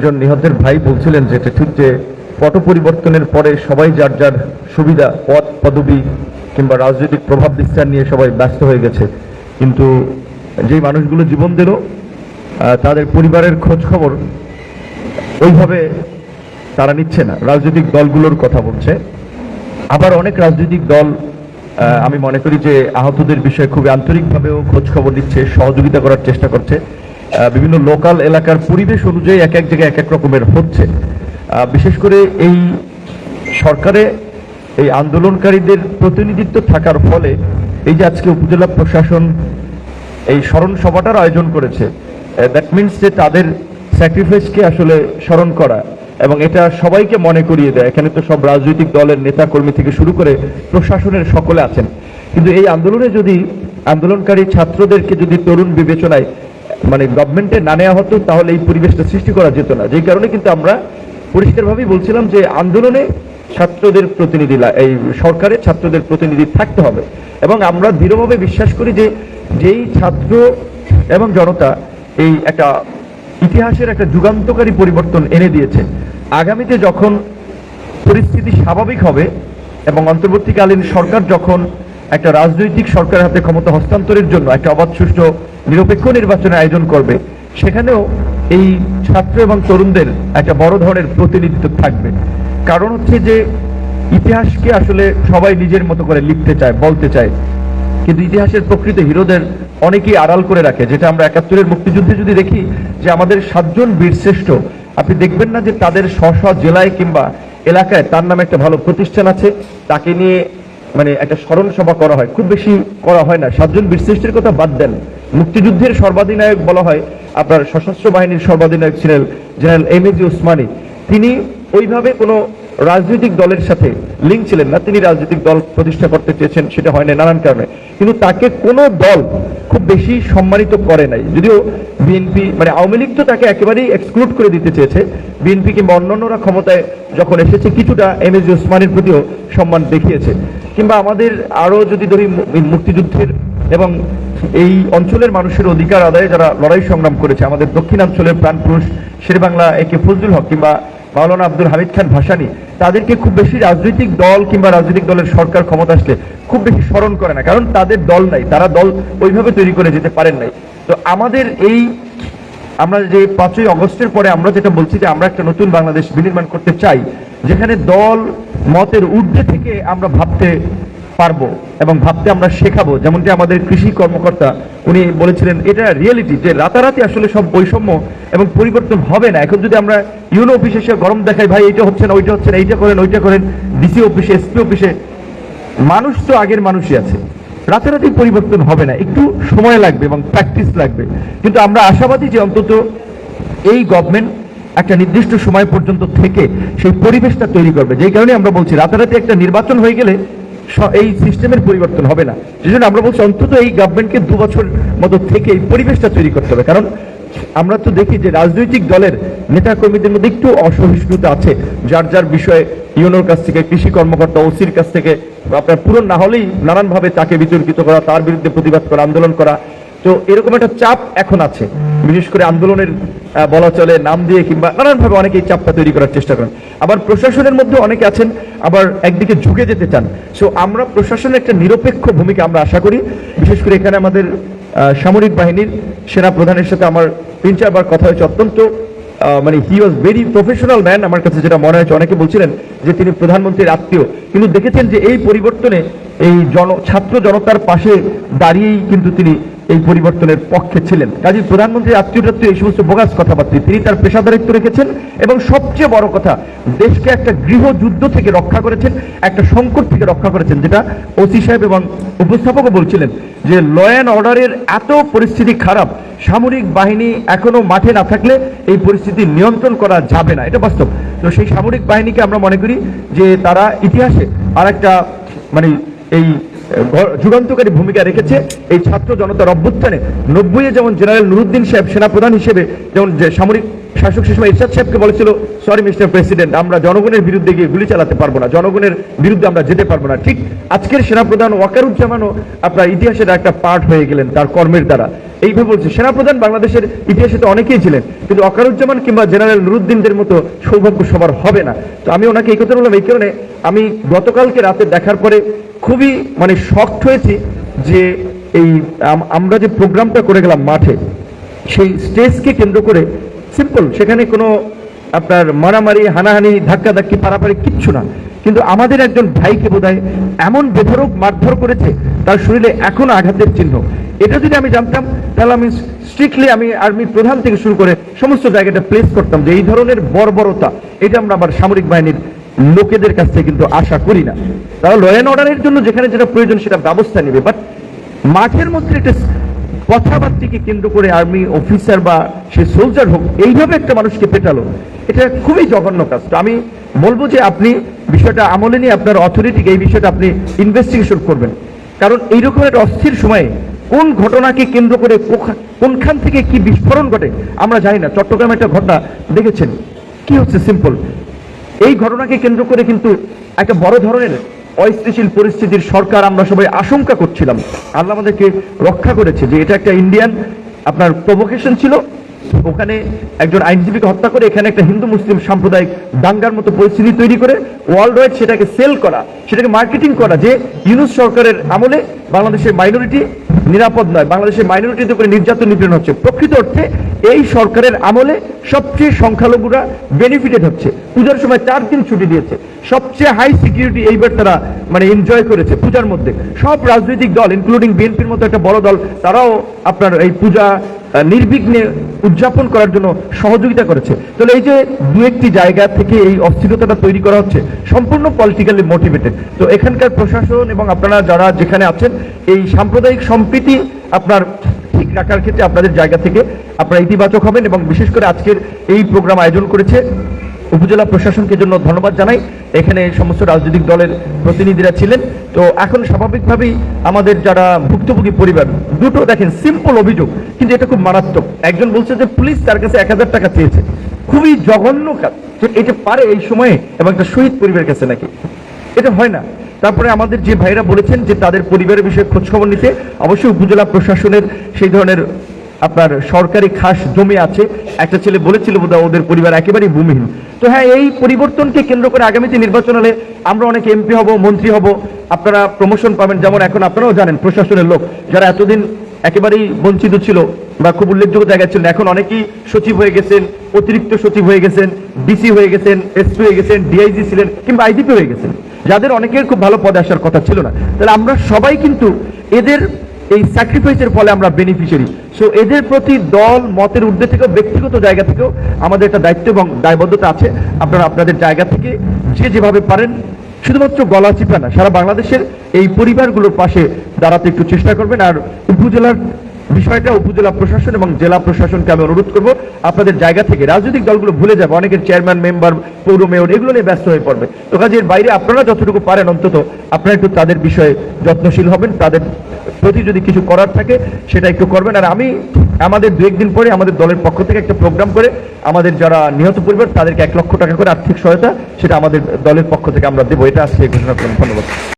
একজন নিহতের ভাই বলছিলেন যে ঠিক যে পট পরিবর্তনের পরে সবাই যার যার সুবিধা পদ পদবি কিংবা রাজনৈতিক প্রভাব বিস্তার নিয়ে সবাই ব্যস্ত হয়ে গেছে। কিন্তু যেই মানুষগুলো জীবন দিল তাদের পরিবারের খোঁজ খবর ওইভাবে তারা নিচ্ছে না। রাজনৈতিক দলগুলোর কথা বলছে। আবার অনেক রাজনৈতিক দল আমি মনে করি যে আহতদের বিষয়ে খুবই আন্তরিকভাবেও খোঁজ খবর দিচ্ছে সহযোগিতা করার চেষ্টা করছে। বিভিন্ন লোকাল এলাকার পরিবেশ অনুযায়ী এক এক জায়গায় এক এক রকমের হচ্ছে। বিশেষ করে এই সরকারে এই আন্দোলনকারীদের প্রতিনিধিত্ব থাকার ফলে এই যে আজকে উপজেলা প্রশাসন এই স্মরণ সভাটার আয়োজন করেছে দ্যাট মিনস যে তাদের স্যাক্রিফাইসকে আসলে স্মরণ করা এবং এটা সবাইকে মনে করিয়ে দেয়। এখানে তো সব রাজনৈতিক দলের নেতা কর্মী থেকে শুরু করে প্রশাসনের সকলে আছেন। কিন্তু এই আন্দোলনে যদি আন্দোলনকারী ছাত্রদেরকে যদি তরুণ বিবেচনায় মানে গভর্নমেন্টে না নেওয়া হতো, তাহলে এই পরিবেশটা সৃষ্টি করা যেত না। যেই কারণে কিন্তু আমরা পরিষ্কারভাবেই বলছিলাম যে আন্দোলনে ছাত্রদের প্রতিনিধি এই সরকারে ছাত্রদের প্রতিনিধি থাকতে হবে। এবং আমরা দৃঢ়ভাবে বিশ্বাস করি যে যেই ছাত্র এবং জনতা এই একটা ইতিহাসের একটা যুগান্তকারী পরিবর্তন এনে দিয়েছে, আগামীতে যখন পরিস্থিতি স্বাভাবিক হবে এবং অন্তর্বর্তীকালীন সরকার যখন একটা রাজনৈতিক সরকারের হাতে ক্ষমতা হস্তান্তরের জন্য একটা অবাধ সুষ্ঠু নিরপেক্ষ নির্বাচনের আয়োজন করবে, সেখানেও এই ছাত্র এবং তরুণদের একটা বড় ধরনের প্রতিনিধিত্ব থাকবে। কারণ হচ্ছে যে, ইতিহাসকে আসলে সবাই নিজের মতো করে লিখতে চায়, বলতে চায়। কিন্তু ইতিহাসের প্রকৃত হিরোদের অনেকেই আড়াল করে রাখে, যেটা আমরা একাত্তরের মুক্তিযুদ্ধে যদি দেখি যে আমাদের সাতজন বীরশ্রেষ্ঠ আপনি দেখবেন না যে তাদের স্ব জেলায় কিংবা এলাকায় তার নামে একটা ভালো প্রতিষ্ঠান আছে, তাকে নিয়ে মানে একটা স্মরণ সভা করা হয়। খুব বেশি করা হয় না। সাতজন বীরশ্রেষ্ঠের কথা বাদ দেন। মুক্তিযুদ্ধের সর্বাধিনায়ক বলা হয় আপনার সশস্ত্র বাহিনীর সর্বাধিনায়ক ছিলেন general M A G Osmani তিনি ওইভাবে কোনো রাজনৈতিক দলের সাথে লিঙ্ক ছিলেন না। তিনি রাজনৈতিক দল প্রতিষ্ঠা করতে চেয়েছেন, সেটা হয় না নানান কারণে। কিন্তু তাকে কোনো দল খুব বেশি সম্মানিত করে নাই। যদিও বিএনপি মানে আওয়ামী লীগ তো তাকে একেবারেই এক্সক্লুড করে দিতে চেয়েছে। বিএনপি কিংবা অন্যান্যরা ক্ষমতায় যখন এসেছে, কিছুটা এম এস ওসমানের প্রতিও সম্মান দেখিয়েছে। কিংবা আমাদের আরও যদি ধরি মুক্তিযুদ্ধের এবং এই অঞ্চলের মানুষের অধিকার আদায়ে যারা লড়াই সংগ্রাম করেছে, আমাদের দক্ষিণাঞ্চলের প্রাণপুরুষ শেরবাংলা একে ফজলুল হক কিংবা মাওলানা আব্দুল হামিদ খান ভাসানি, তাদেরকে খুব বেশি রাজনৈতিক দল কিংবা রাজনৈতিক দলের সরকার ক্ষমতা আসলে খুব বেশি স্মরণ করে না, কারণ তাদের দল নাই, তারা দল ওইভাবে তৈরি করে যেতে পারেন নাই। তো আমাদের এই, আমরা যে পাঁচই অগস্টের পরে আমরা যেটা বলছি যে আমরা একটা নতুন বাংলাদেশ বিনির্মাণ করতে চাই, যেখানে দল মতের ঊর্ধ্বে থেকে আমরা ভাবতে পারব এবং ভাবতে আমরা শেখাবো, যেমনটি আমাদের কৃষি কর্মকর্তা উনি বলেছিলেন, এটা রিয়েলিটি যে রাতারাতি আসলে সব বৈষম্য এবং পরিবর্তন হবে না। এখন যদি আমরা ইউনো অফিসে এসে গরম দেখাই, ভাই, এইটা হচ্ছে না, ওইটা হচ্ছে না, এইটা করেন, ওইটা করেন, ডিসি অফিসে, এসপি অফিসে, মানুষ তো আগের মানুষই আছে। রাতারাতি পরিবর্তন হবে না, একটু সময় লাগবে এবং প্র্যাকটিস লাগবে। কিন্তু আমরা আশাবাদী যে অন্তত এই গভর্নমেন্ট একটা নির্দিষ্ট সময় পর্যন্ত থেকে সেই পরিবেশটা তৈরি করবে। যেই কারণে আমরা বলছি, রাতারাতি একটা নির্বাচন হয়ে গেলে এই সিস্টেমের পরিবর্তন হবে না। সেই জন্য আমরা বলছি অন্তত এই গভর্নমেন্টকে দু বছর মতো থেকে এই পরিবেশটা তৈরি করতে হবে। কারণ আমরা তো দেখি যে রাজনৈতিক দলের নেতা কর্মীদের মধ্যে একটু অসহিষ্ণুতা আছে। যার যার বিষয়ে ইউনোর কাছ থেকে, কৃষি কর্মকর্তা ওসির কাছ থেকে, আপনার পূরণ না হলেই নানানভাবে তাকে বিতর্কিত করা, তার বিরুদ্ধে প্রতিবাদ করা, আন্দোলন করা তো এরকম একটা চাপ এখন আছে। বিশেষ করে আন্দোলনের বলা চলে নাম দিয়ে কিংবা নানানভাবে অনেকে এই চাপটা তৈরি করার চেষ্টা করেন। আবার প্রশাসনের মধ্যে অনেকে আছেন, আবার একদিকে ঝুঁকে যেতে চান। সো আমরা প্রশাসনের একটা নিরপেক্ষ ভূমিকা আমরা আশা করি। বিশেষ করে এখানে আমাদের সামরিক বাহিনীর সেনা প্রধানের সাথে আমার তিন চারবার কথা হয়েছে। অত্যন্ত মানে he was very professional man আমার কাছে যেটা মনে হয়েছে। অনেকে বলছিলেন যে তিনি প্রধানমন্ত্রীর আত্মীয়। কিন্তু দেখেছেন যে এই পরিবর্তনে এই জন, ছাত্র জনতার পাশে দাঁড়িয়েই কিন্তু তিনি এই পরিবর্তনের পক্ষে ছিলেন। কাজী প্রধানমন্ত্রী আত্মীয় টাত্মীয় এই সমস্ত বোগাস কথাবার্তা, তিনি তার পেশাদারিত্ব রেখেছেন এবং সবচেয়ে বড় কথা, দেশকে একটা গৃহযুদ্ধ থেকে রক্ষা করেছেন, একটা সংকট থেকে রক্ষা করেছেন, যেটা ওসি সাহেব এবং উপস্থাপকও বলছিলেন যে ল অ্যান্ড অর্ডারের এত পরিস্থিতি খারাপ, সামরিক বাহিনী এখনও মাঠে না থাকলে এই পরিস্থিতি নিয়ন্ত্রণ করা যাবে না। এটা বাস্তব। তো সেই সামরিক বাহিনীকে আমরা মনে করি যে, তারা ইতিহাসে আর একটা মানে এই যুগান্তকারী ভূমিকা রেখেছে এই ছাত্র জনতার অভ্যুত্থানে। নব্বইয়ে যেমন জেনারেল নুরুদ্দিন সাহেব সেনাপ্রধান হিসেবে, যেমন সামরিক শাসক সে সময় ইরশাদ সাহেবকে বলেছিল সরি মিস্টার প্রেসিডেন্ট আমরা জনগণের বিরুদ্ধে গিয়ে গুলি চালাতে পারব না। জনগণের বিরুদ্ধে আমরা যেতে পারব না। ঠিক আজকের সেনাপ্রধান ওয়াকারুজ্জামানও আপনার ইতিহাসের একটা পার্ট হয়ে গেলেন তার কর্মের দ্বারা। এইভাবে বলছে। সেনাপ্রধান বাংলাদেশের ইতিহাসে তো অনেকেই ছিলেন, কিন্তু অকারুজ্জামান কিংবা জেনারেল নুরুদ্দিনদের মতো সৌভাগ্য সবার হবে না। তো আমি ওনাকে এই কথা বললাম, এই কারণে আমি গতকালকে রাতে দেখার পরে খুবই মানে শক্ট হয়েছি যে এই আমরা যে প্রোগ্রামটা করে গেলাম মাঠে, সেই স্টেজকে কেন্দ্র করে, সিম্পল, সেখানে কোনো আপনার মারামারি, হানাহানি ধাক্কা ধাক্কি পারাপারি কিচ্ছু না। কিন্তু আমাদের একজন ভাইকে বোধহয় এমন বেধরক মারধর করেছে, তার শরীরে এখনও আঘাতের চিহ্ন। এটা যদি আমি জানতাম, তাহলে আমি স্ট্রিক্টলি আমি আর্মির প্রধান থেকে শুরু করে সমস্ত জায়গাটা প্লেস করতাম যে এই ধরনের বর্বরতা, এটা আমরা আবার সামরিক বাহিনীর লোকেদের কাছ থেকে কিন্তু আশা করি না। তারা ল অ্যান্ড অর্ডারের জন্য যেখানে যেটা প্রয়োজন সেটা ব্যবস্থা নেবে। বাট মাঠের মধ্যে একটা কথাবার্তিকে কেন্দ্র করে আর্মি অফিসার বা সে সোলজার হোক, এইভাবে একটা মানুষকে পেটালো, এটা খুবই জঘন্য কাজ। তো আমি বলব যে আপনি বিষয়টা আমলে নিয়ে আপনার অথরিটিকে এই বিষয়টা আপনি ইনভেস্টিগেশন করবেন। কারণ এইরকম একটা অস্থির সময়ে কোন ঘটনাকে কেন্দ্র করে কোনখান থেকে কি বিস্ফোরণ ঘটে, আমরা জানি না। চট্টগ্রামে একটা ঘটনা দেখেছেন। কি হচ্ছে? সিম্পল এই ঘটনাকে কেন্দ্র করে কিন্তু একটা বড় ধরনের অস্থিতিশীল পরিস্থিতির সরকার আমরা সবাই আশঙ্কা করছিলাম। আল্লাহ আমাদেরকে রক্ষা করেছে যে এটা একটা ইন্ডিয়ান আপনার প্রভোকেশন ছিল। ওখানে একজন আইনজীবীকে হত্যা করে এখানে একটা হিন্দু মুসলিম সাম্প্রদায়িক দাঙ্গার মতো পরিস্থিতি তৈরি করে ওয়ার্ল্ড ওয়াইড সেটাকে সেল করা, সেটাকে মার্কেটিং করা যে ইউনুস সরকারের আমলে বাংলাদেশের মাইনরিটি নিরাপদ নয়। বাংলাদেশের মাইনরিটির করে নির্যাতন নিপীড়ন হচ্ছে। প্রকৃত অর্থে এই সরকারের আমলে সবচেয়ে সংখ্যালঘুরা বেনিফিটেড হচ্ছে। পূজার সময় চার দিন ছুটি দিয়েছে। সবচেয়ে হাই সিকিউরিটি এইবার তারা মানে এনজয় করেছে পূজার মধ্যে। সব রাজনৈতিক দল ইনক্লুডিং বিএনপির মতো একটা বড় দল, তারাও আপনার এই পূজা নির্বিঘ্নে উদযাপন করার জন্য সহযোগিতা করেছে। তাহলে এই যে দু একটি জায়গা থেকে এই অস্থিরতাটা তৈরি করা হচ্ছে, সম্পূর্ণ পলিটিক্যালি মোটিভেটেড তো এখানকার প্রশাসন এবং আপনারা যারা যেখানে আছেন, এই সাম্প্রদায়িক সম্প্রীতি আপনার ঠিক রাখার ক্ষেত্রে আপনাদের জায়গা থেকে আপনারা ইতিবাচক হবেন এবং বিশেষ করে আজকের এই প্রোগ্রাম আয়োজন করেছে উপজেলা প্রশাসনকে জন্য ধন্যবাদ জানাই। এখানে সমস্ত রাজনৈতিক দলের প্রতিনিধিরা ছিলেন। তো এখন স্বাভাবিকভাবেই আমাদের যারা ভুক্তভোগী পরিবার, দুটো দেখেন সিম্পল অভিযোগ, কিন্তু এটা খুব মারাত্মক। একজন বলছে যে পুলিশ তার কাছে এক হাজার টাকা চেয়েছে। খুবই জঘন্য কাজ এটা পারে এই সময়ে এবং একটা শহীদ পরিবারের কাছে নাকি। এটা হয় না। তারপরে আমাদের যে ভাইরা বলেছেন যে তাদের পরিবারের বিষয়ে খোঁজখবর নিতে অবশ্যই উপজেলা প্রশাসনের সেই ধরনের আপনার সরকারি খাস জমি আছে। একটা ছেলে বলেছিল বোধহয় ওদের পরিবার একেবারেই ভূমিহীন। তো হ্যাঁ এই পরিবর্তনকে কেন্দ্র করে আগামীতে নির্বাচন হলে আমরা অনেক এমপি হব, মন্ত্রী হব, আপনারা প্রমোশন পাবেন যেমন এখন আপনারাও জানেন প্রশাসনের লোক, যারা এতদিন একেবারেই বঞ্চিত ছিল বা খুব উল্লেখযোগ্য জায়গায় ছিলেন, এখন অনেকেই সচিব হয়ে গেছেন, অতিরিক্ত সচিব হয়ে গেছেন, ডিসি হয়ে গেছেন, এসপি হয়ে গেছেন, ডিআইজি ছিলেন কিংবা আইজিপি হয়ে গেছেন। যাদের অনেকের খুব ভালো পদে আসার কথা ছিল না। তাহলে আমরা সবাই কিন্তু এদের এই স্যাক্রিফাইসের ফলে আমরা বেনিফিশিয়ারি সো এদের প্রতি দল, মতের ঊর্ধ্বে থেকেও, ব্যক্তিগত জায়গা থেকেও আমাদের একটা দায়িত্ব এবং দায়বদ্ধতা আছে। আপনারা আপনাদের জায়গা থেকে যে যেভাবে পারেন, শুধুমাত্র গলা চিপা না, সারা বাংলাদেশের এই পরিবারগুলোর পাশে দাঁড়াতে একটু চেষ্টা করবেন। আর উপজেলার বিষয়টা উপজেলা প্রশাসন এবং জেলা প্রশাসনকে আমি অনুরোধ করব, আপনাদের জায়গা থেকে রাজনৈতিক দলগুলো ভুলে যাবে, অনেকের চেয়ারম্যান, মেম্বার, পৌর মেয়র, এগুলো নিয়ে ব্যস্ত হয়ে পড়বে। তো কাজের বাইরে আপনারা যতটুকু পারেন অন্তত আপনারা একটু তাদের বিষয়ে যত্নশীল হবেন, তাদের প্রতি যদি কিছু করার থাকে সেটা একটু করবেন। আর আমি আমাদের দু একদিন পরে আমাদের দলের পক্ষ থেকে একটা প্রোগ্রাম করে আমাদের যারা নিহত পরিবার তাদেরকে এক লক্ষ টাকা করে আর্থিক সহায়তা সেটা আমাদের দলের পক্ষ থেকে আমরা দেবো। এটা আজকে ঘোষণা করলাম। ধন্যবাদ।